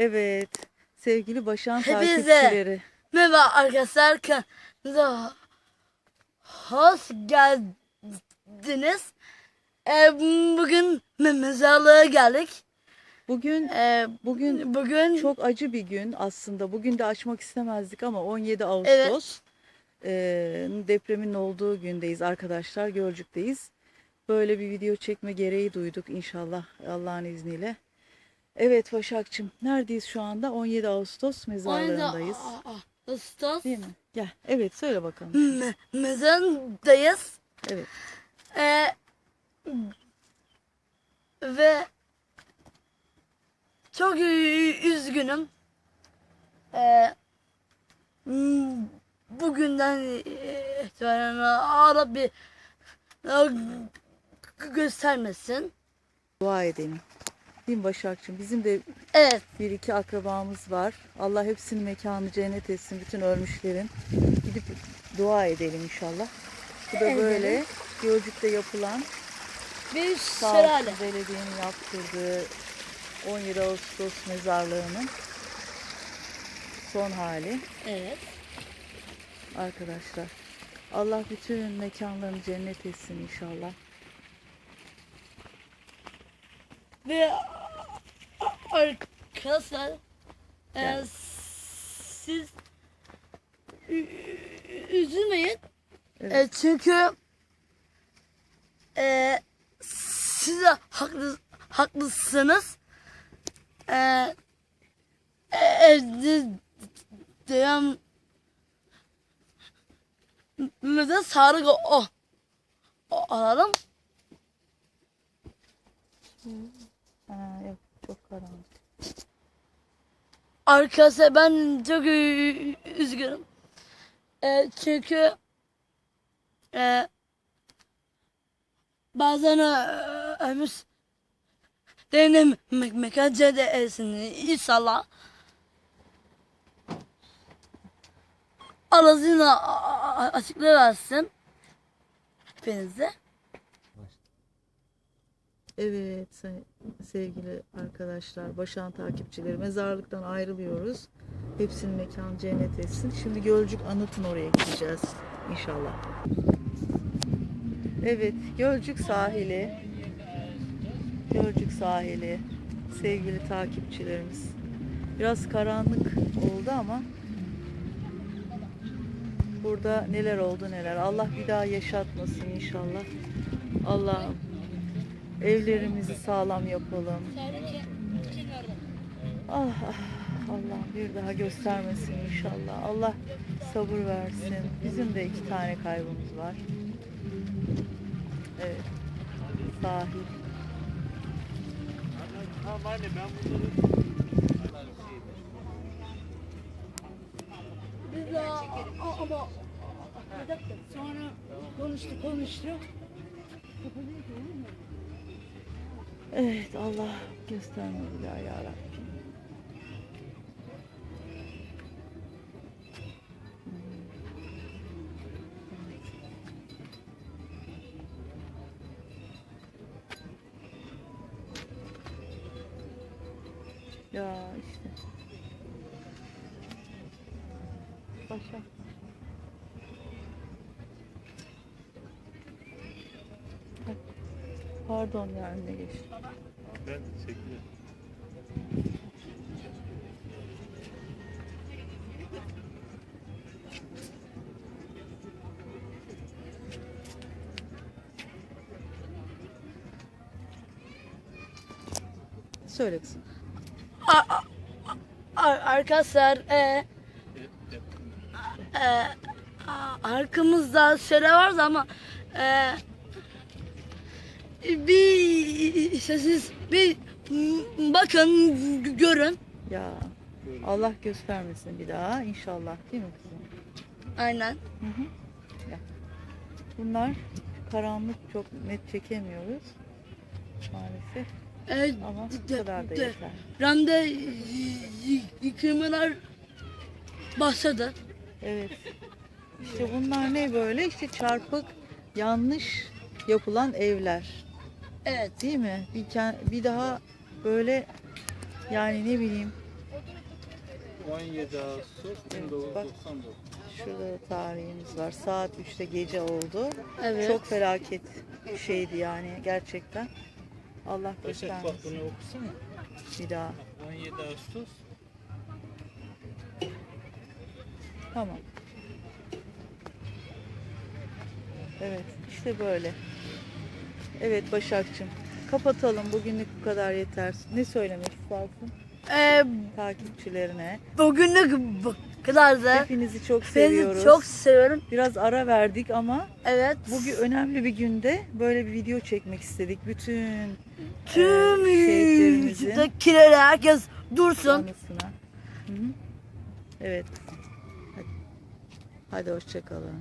Evet. Sevgili Başan Hepinize. takipçileri. Merhaba arkadaşlar kanalımıza hoş geldiniz. Ee, bugün me- mezarlığa geldik. Bugün Ee, bugün bugün çok acı bir gün aslında. Bugün de açmak istemezdik ama 17 Ağustos e, depremin olduğu gündeyiz arkadaşlar. Gölcük'teyiz. Böyle bir video çekme gereği duyduk inşallah Allah'ın izniyle. Evet Başakçım neredeyiz şu anda? 17 Ağustos mezarlığındayız. Aa, aa, Ağustos Değil mi? Gel. Evet söyle bakalım. me- mezarındayız. Evet. Ee, ve çok üzgünüm. Ee, bugünden itibaren ara bir göstermesin. Dua edelim. Değil mi Başakçım? Bizim de Evet, bir iki akrabamız var. Allah hepsinin mekanı cennet etsin. Bütün ölmüşlerin. Gidip dua edelim inşallah. Bu da böyle Gölcük'te yapılan bir şelale. belediyenin yaptırdığı 17 Ağustos mezarlığının son hali Evet. arkadaşlar. Allah bütün mekanlarını cennet etsin inşallah. Ve arkadaşlar e, siz üzülmeyin. Evet. E, çünkü e, siz de haklı, haklısınız. E, e, evde devam de sağlık o, o, alalım. Çok karanlık. Arkadaşlar ben çok üzgünüm. E, çünkü e, bazen e, ömür denemek de etsin inşallah. Arasıyla açıklığı versin. Hepinize. Evet se- sevgili arkadaşlar, başan takipçileri mezarlıktan ayrılıyoruz. Hepsinin mekanı cennet etsin. Şimdi Gölcük Anıt'ın oraya gideceğiz inşallah. Evet Gölcük sahili. Gölcük sahili. Sevgili takipçilerimiz. Biraz karanlık oldu ama burada neler oldu neler. Allah bir daha yaşatmasın inşallah. Allah'ım Evlerimizi sağlam yapalım. Ah, ah, Allah bir daha göstermesin inşallah. Allah sabır versin. Bizim de iki tane kaybımız var. Evet. Sahil. Tamam anne ben bunları ama sonra konuştu konuştu. Evet Allah gösterme bir daha ya Rabbim. Ya işte. Başa. Pardon ya önüne geçtim. ben çekiyorum. Söyle kızım. Ar- Arkadaşlar e, e, a- arkamızda şöyle vardı ama e, bir siz bir bakın görün. Ya Allah göstermesin bir daha inşallah değil mi kızım? Aynen. Hı hı. Gel. Bunlar karanlık çok net çekemiyoruz maalesef E, ama bu kadar da yeter. Ramda y- y- yıkılmalar başladı. Evet. İşte bunlar ne böyle? İşte çarpık, yanlış yapılan evler. Evet. Değil mi? Bir, ke- bir daha böyle yani ne bileyim 17 Ağustos bak. 1999. Şurada da tarihimiz var. Saat 3'te gece oldu. Evet. Çok felaket bir şeydi yani gerçekten. Allah Başak bak göstermesin bunu okusana. bir daha. 17 Ağustos. Tamam. Evet işte böyle. Evet Başakçım. Kapatalım. Bugünlük bu kadar yeter. Ne söylemek istersin Ee, takipçilerine? bugünlük bu kadar da. Hepinizi çok seviyoruz. Seni çok seviyorum. Biraz ara verdik ama Evet. bugün önemli bir günde böyle bir video çekmek istedik. Bütün Tüm Ee, şehitlerimizin yüzdekileri herkes dursun. anısına. Hı hı. Evet. Hadi, Hadi hoşça kalın.